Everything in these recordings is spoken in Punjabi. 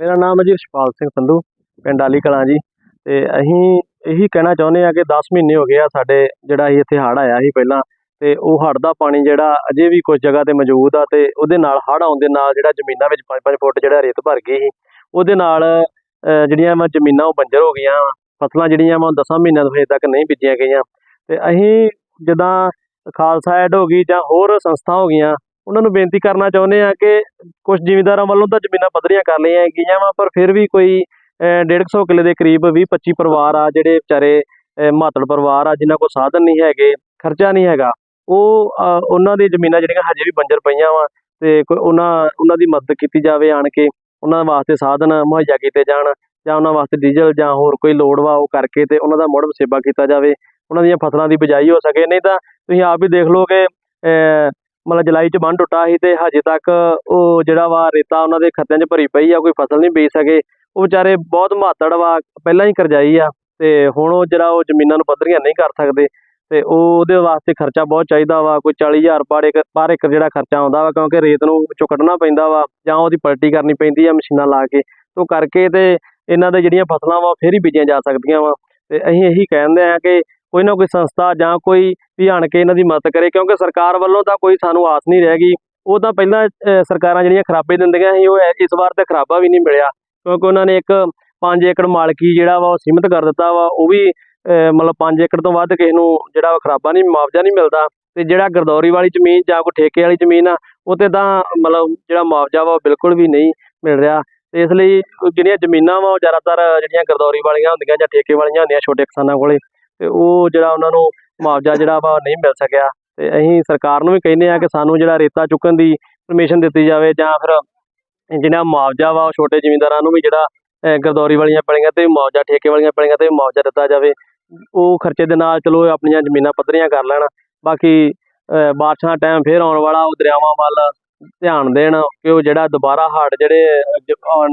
ਮੇਰਾ ਨਾਮ ਹੈ ਜੀ ਰਛਪਾਲ ਸਿੰਘ ਸੰਧੂ, ਪਿੰਡ ਆਲੀ ਕਲਾਂ ਜੀ। ਤੇ ਅਸੀਂ ਇਹੀ ਕਹਿਣਾ ਚਾਹੁੰਦੇ ਆ ਕਿ 10 ਮਹੀਨੇ ਹੋ ਗਏ ਆ ਸਾਡੇ ਜਿਹੜਾ ਅਸੀਂ ਇੱਥੇ ਹੜ੍ਹ ਆਇਆ ਸੀ ਪਹਿਲਾਂ, ਤੇ ਉਹ ਹੜ੍ਹ ਦਾ ਪਾਣੀ ਜਿਹੜਾ ਅਜੇ ਵੀ ਕੁਝ ਜਗ੍ਹਾ ਤੇ ਮੌਜੂਦ ਆ, ਤੇ ਉਹਦੇ ਨਾਲ ਹੜ੍ਹ ਆਉਣ ਦੇ ਨਾਲ ਜਿਹੜਾ ਜ਼ਮੀਨਾਂ ਵਿੱਚ 5-5 ਫੁੱਟ ਜਿਹੜਾ ਰੇਤ ਭਰ ਗਈ ਸੀ, ਉਹਦੇ ਨਾਲ ਜਿਹੜੀਆਂ ਵਾ ਜ਼ਮੀਨਾਂ ਉਹ ਬੰਜਰ ਹੋ ਗਈਆਂ ਫਸਲਾਂ ਜਿਹੜੀਆਂ ਵਾ 10 ਮਹੀਨਿਆਂ ਤੋਂ ਹਜੇ ਤੱਕ ਨਹੀਂ ਬੀਜੀਆਂ ਗਈਆਂ। ਤੇ ਅਸੀਂ ਜਿੱਦਾਂ ਖਾਲਸਾ ਐਡ ਹੋ ਗਈ ਜਾਂ ਹੋਰ ਸੰਸਥਾ ਹੋ ਗਈਆਂ ਉਹਨਾਂ ਨੂੰ ਬੇਨਤੀ ਕਰਨਾ ਚਾਹੁੰਦੇ ਆ ਕਿ ਕੁਝ ਜ਼ਿਮੀਂਦਾਰਾਂ ਵੱਲੋਂ ਤਾਂ ਜ਼ਮੀਨਾਂ ਪੱਧਰੀਆਂ ਕਰ ਲਈਆਂ ਗਈਆਂ ਵਾ ਪਰ ਫਿਰ ਵੀ ਕੋਈ ਅਹ, 150 ਕਿੱਲੇ ਦੇ ਕਰੀਬ 20-25 ਪਰਿਵਾਰ ਆ ਜਿਹੜੇ ਵਿਚਾਰੇ ਅਹ, ਮਾਤੜ ਪਰਿਵਾਰ ਆ ਜਿਨ੍ਹਾਂ ਕੋਲ ਸਾਧਨ ਨਹੀਂ ਹੈਗੇ ਖਰਚਾ ਨਹੀਂ ਹੈਗਾ ਉਹ ਉਹਨਾਂ ਦੀ ਜ਼ਮੀਨਾਂ ਜਿਹੜੀਆਂ ਹਜੇ ਵੀ ਬੰਜਰ ਪਈਆਂ ਵਾ ਤੇ ਕੋਈ ਉਹਨਾਂ ਉਹਨਾਂ ਦੀ ਮਦਦ ਕੀਤੀ ਜਾਵੇ ਆਣ ਕੇ ਉਹਨਾਂ ਵਾਸਤੇ ਸਾਧਨ ਮੁਹੱਈਆ ਕੀਤੇ ਜਾਣ ਜਾਂ ਉਹਨਾਂ ਵਾਸਤੇ ਡੀਜ਼ਲ ਜਾਂ ਹੋਰ ਕੋਈ ਲੋੜ ਵਾ ਉਹ ਕਰਕੇ ਤੇ ਉਹਨਾਂ ਦਾ ਮੁੜ ਵਸੇਬਾ ਕੀਤਾ ਜਾਵੇ ਉਹਨਾਂ ਦੀਆਂ ਫਸਲਾਂ ਦੀ ਬਿਜਾਈ ਹੋ ਸਕੇ ਨਹੀਂ ਤਾਂ ਤੁਸੀਂ ਆਪ ਵੀ ਦੇਖ ਲਓ ਕਿ ਅਹ, ਮਤਲਬ ਜੁਲਾਈ ਚ ਬੰਨ ਟੁੱਟਾ ਸੀ ਤੇ ਹਜੇ ਤੱਕ ਉਹ ਜਿਹੜਾ ਵਾ ਰੇਤਾ ਉਹਨਾਂ ਦੇ ਖੱਤਿਆਂ 'ਚ ਭਰੀ ਪਈ ਆ, ਕੋਈ ਫਸਲ ਨਹੀਂ ਬੀਜ ਸਕੇ। ਉਹ ਵਿਚਾਰੇ ਬਹੁਤ ਮਾਤੜ ਵਾ, ਪਹਿਲਾਂ ਹੀ ਕਰਜ਼ਾਈ ਆ ਤੇ ਹੁਣ ਉਹ ਜਿਹੜਾ ਉਹ ਜ਼ਮੀਨਾਂ ਨੂੰ ਪੱਧਰੀਆਂ ਨਹੀਂ ਕਰ ਸਕਦੇ ਤੇ ਉਹ ਉਹਦੇ ਵਾਸਤੇ ਖਰਚਾ ਬਹੁਤ ਚਾਹੀਦਾ ਵਾ, ਕੋਈ 40000 ਪਰ ਏਕੜ ਪਰ ਏਕੜ ਜਿਹੜਾ ਖਰਚਾ ਆਉਂਦਾ ਵਾ, ਕਿਉਂਕਿ ਰੇਤ ਨੂੰ ਵਿੱਚੋਂ ਕੱਢਣਾ ਪੈਂਦਾ ਵਾ ਜਾਂ ਉਹਦੀ ਪਲਟੀ ਕਰਨੀ ਪੈਂਦੀ ਆ ਮਸ਼ੀਨਾਂ ਲਾ ਕੇ। ਉਹ ਕਰਕੇ ਤੇ ਇਹਨਾਂ ਦੇ ਜਿਹੜੀਆਂ ਫਸਲਾਂ ਵਾ, ਉਹ ਫੇਰ ਹੀ ਬੀਜੀਆਂ ਜਾ ਸਕਦੀਆਂ ਵਾ। ਤੇ ਅਸੀਂ ਇਹੀ ਕਹਿੰਦੇ ਆ ਕਿ ਕੋਈ ਨਾ ਕੋਈ ਸੰਸਥਾ ਜਾਂ ਕੋਈ ਵੀ ਆਣ ਕੇ ਇਹਨਾਂ ਦੀ ਮਦਦ ਕਰੇ ਕਿਉਂਕਿ ਸਰਕਾਰ ਵੱਲੋਂ ਤਾਂ ਕੋਈ ਸਾਨੂੰ ਆਸ ਨਹੀਂ ਰਹਿ ਗਈ। ਉਹ ਤਾਂ ਪਹਿਲਾਂ ਸਰਕਾਰਾਂ ਜਿਹੜੀਆਂ ਖਰਾਬੇ ਦਿੰਦੀਆਂ ਸੀ ਉਹ ਇਸ ਵਾਰ ਤਾਂ ਖਰਾਬਾ ਵੀ ਨਹੀਂ ਮਿਲਿਆ। ਕਿਉਂਕਿ ਉਹਨਾਂ ਨੇ ਇੱਕ 5 ਏਕੜ ਮਾਲਕੀ ਜਿਹੜਾ ਵਾ ਉਹ ਸੀਮਿਤ ਕਰ ਦਿੱਤਾ ਵਾ ਉਹ ਵੀ ਅਹ, ਮਤਲਬ 5 ਏਕੜ ਤੋਂ ਵੱਧ ਕਿਸੇ ਨੂੰ ਜਿਹੜਾ ਵਾ ਖਰਾਬਾ ਨਹੀਂ ਮੁਆਵਜ਼ਾ ਨਹੀਂ ਮਿਲਦਾ। ਤੇ ਜਿਹੜਾ ਗਰਦੌਰੀ ਵਾਲੀ ਜ਼ਮੀਨ ਜਾਂ ਕੋਈ ਠੇਕੇ ਵਾਲੀ ਜ਼ਮੀਨ ਆ ਉਹ ਤੇ ਤਾਂ ਮਤਲਬ ਜਿਹੜਾ ਮੁਆਵਜ਼ਾ ਵਾ ਉਹ ਬਿਲਕੁਲ ਵੀ ਨਹੀਂ ਮਿਲ ਰਿਹਾ। ਤੇ ਇਸ ਲਈ ਜਿਹੜੀਆਂ ਜ਼ਮੀਨਾਂ ਵਾ ਉਹ ਜ਼ਿਆਦਾਤਰ ਜਿਹੜੀਆਂ ਗਰਦੌਰੀ ਵਾਲੀਆਂ ਹੁੰਦੀਆਂ ਜਾਂ ਠੇਕੇ ਵਾਲੀਆਂ ਹੁੰਦੀਆਂ ਛੋਟੇ ਕਿਸਾਨਾਂ ਕੋਲੇ ਤੇ ਉਹ ਜਿਹੜਾ ਉਹਨਾਂ ਨੂੰ ਮੁਆਵਜ਼ਾ ਜਿਹੜਾ ਵਾ ਉਹ ਨਹੀਂ ਮਿਲ ਸਕਿਆ। ਤੇ ਅਸੀਂ ਸਰਕਾਰ ਨੂੰ ਵੀ ਕਹਿੰਦੇ ਆ ਕਿ ਸਾਨੂੰ ਜਿਹੜਾ ਰੇਤਾ ਚੁੱਕਣ ਦੀ ਪਰਮਿਸ਼ਨ ਦਿੱਤੀ ਜਾਵੇ ਜਾਂ ਫਿਰ ਜਿਹੜਾ ਮੁਆਵਜ਼ਾ ਵਾ ਉਹ ਛੋਟੇ ਜ਼ਿਮੀਂਦਾਰਾਂ ਨੂੰ ਵੀ ਜਿਹੜਾ ਗਰਦੌਰੀ ਵਾਲੀਆਂ ਪੈਲੀਆਂ ਤੇ ਮੁਆਵਜ਼ਾ ਠੇਕੇ ਵਾਲੀਆਂ ਪੈਲੀਆਂ ਤੇ ਵੀ ਮੁਆਵਜ਼ਾ ਦਿੱਤਾ ਜਾਵੇ। ਉਹ ਖਰਚੇ ਦੇ ਨਾਲ ਚਲੋ ਆਪਣੀਆਂ ਜ਼ਮੀਨਾਂ ਪੱਧਰੀਆਂ ਕਰ ਲੈਣ। ਬਾਕੀ ਅਹ, ਬਾਰਿਸ਼ਾਂ ਟਾਈਮ ਫੇਰ ਆਉਣ ਵਾਲਾ ਉਹ ਦਰਿਆਵਾਂ ਵੱਲ ਧਿਆਨ ਦੇਣ ਕਿ ਉਹ ਜਿਹੜਾ ਦੁਬਾਰਾ ਹੜ ਜਿਹੜੇ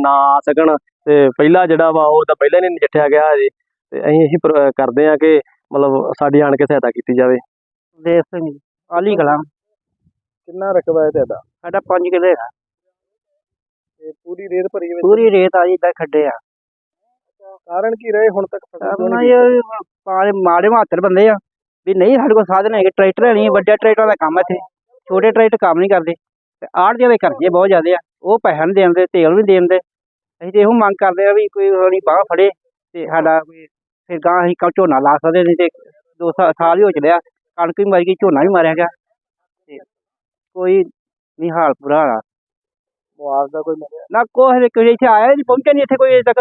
ਨਾ ਆ ਸਕਣ। ਤੇ ਪਹਿਲਾ ਜਿਹੜਾ ਵਾ ਉਹ ਤਾਂ ਪਹਿਲਾਂ ਨਹੀਂ ਨਜਿੱਠਿਆ ਗਿਆ ਹਜੇ। ਤੇ ਅਸੀਂ ਇਹੀ ਪ੍ਰ- ਕਰਦੇ ਆ ਕਿ ਮਤਲਬ ਸਾਡੀ ਆਣ ਕੇ ਸਹਾਇਤਾ ਕੀਤੀ ਜਾਵੇ। ਦੇਵ ਸਿੰਘ ਜੀ ਆਲੀ ਕਲਾਂ। ਕਿੰਨਾ ਰਕਬਾ ਹੈ ਤੁਹਾਡਾ? ਸਾਡਾ 5 ਕਿਲੇ ਹੈਗਾ ਤੇ ਪੂਰੀ ਰੇਤ ਭਰੀ ਹੋਈ ਪੂਰੀ ਰੇਤ ਆ ਜੀ ਏਦਾਂ ਖੱਡੇ ਆ। ਕਾਰਨ ਕੀ ਰਹੇ ਹੁਣ ਤੱਕ? ਆਪਣਾ ਇਹ ਪਾਲੇ ਮਾੜੇ ਮਾਤਰ ਬੰਦੇ ਆ। ਵੀ ਨਹੀਂ ਸਾਡੇ ਕੋਲ ਸਾਧਨ ਹੈਗੇ ਟਰੈਕਟਰ ਨਹੀਂ ਵੱਡੇ ਟਰੈਕਟਰਾਂ ਦਾ ਕੰਮ ਆ ਇੱਥੇ। ਛੋਟੇ ਟਰੈਕਟਰ ਕੰਮ ਨਹੀਂ ਕਰਦੇ। ਤੇ ਆੜ੍ਹਤੀਆਂ ਦੇ ਕਰਜ਼ੇ ਬਹੁਤ ਜ਼ਿਆਦੇ ਆ। ਉਹ ਪੈਸਾ ਨਹੀਂ ਦੇਣਦੇ ਤੇਲ ਵੀ ਨਹੀਂ ਦੇਣਦੇ ਅਸੀਂ ਤੇ ਇਹੋ ਮੰਗ ਕਰਦੇ ਆ ਵੀ ਕੋਈ ਹੋਣੀ ਬਾਹ ਫੜੇ ਤੇ ਸਾਡਾ ਕੋਈ ਫਿਰ ਗਾਂ ਅਸੀਂ ਕ- ਝੋਨਾ ਲਾ ਸਕਦੇ ਨਹੀਂ ਤੇ ਦੋ ਸਾ- ਸਾਲ ਹੀ ਹੋ ਚਲਿਆ ਕਣਕ ਵੀ ਮਰ ਗਈ ਝੋਨਾ ਵੀ ਮਾਰਿਆ ਗਿਆ ਤੇ ਕੋਈ ਨਹੀਂ ਹਾਲ ਬੁਰਾ ਹਾਲ ਆ। ਮੁਆਵਜ਼ਾ ਕੋਈ ਮਿਲਿਆ? ਨਾ ਕੋਈ ਕੋਈ ਇੱਥੇ ਆਇਆ ਨਹੀਂ ਪਹੁੰਚਿਆ ਨਹੀਂ ਇੱਥੇ ਕੋਈ ਅਜੇ ਤੱਕ।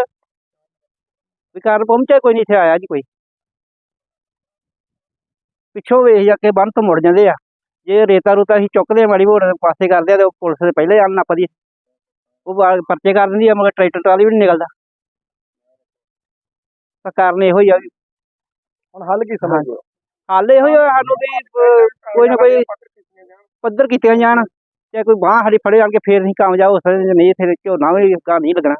ਵਿਕਾਰ ਪਹੁੰਚਿਆ ਕੋਈ ਨਹੀਂ ਇੱਥੇ ਆਇਆ ਜੀ ਕੋਈ। ਪਿੱਛੋਂ ਵੇਖ ਜਾ ਕੇ ਬੰਨ ਤੋਂ ਮੁੜ ਜਾਂਦੇ ਆ। ਜੇ ਰੇਤਾ ਰੂਤਾ ਅਸੀਂ ਚੁੱਕਦੇ ਆ ਮਾੜੀ ਮੋੜ ਪਾਸੇ ਕਰਦੇ ਆ ਤੇ ਉਹ ਪੁਲਿਸ ਦੇ ਪਹਿਲੇ ਆਣ ਨੱਪਦੀ ਉਹ ਬਾ- ਪਰਚੇ ਕਰ ਦਿੰਦੀ ਆ ਮਗਰ ਟਰੈਕਟਰ ਟਰਾਲੀ ਵੀ ਨਹੀਂ ਨਿਕਲਦਾ। ਕਾਰਨ ਇਹੋ ਹੀ ਆ ਵੀ ਹੁਣ ਹੱਲ ਕੀ ਸਮਝਦੇ ਹੋ? ਹਾਲ ਇਹੋ ਹੀ ਆ ਸਾਨੂੰ ਵੀ ਅਹ, ਕੋਈ ਨਾ ਕੋਈ ਪੱਧਰ ਕੀਤੀਆਂ ਜਾਣ। ਚਾਹੇ ਕੋਈ ਬਾਂਹ ਸਾਡੀ ਫੜੇ ਆਣ ਕੇ ਫੇਰ ਅਸੀਂ ਕਾਮਯਾਬ ਹੋ ਸਕਦੇ ਜੇ ਨਹੀਂ ਫਿਰ ਝੋਨਾ ਵੀ ਗਾਂ ਨਹੀਂ ਲੱਗਣਾ।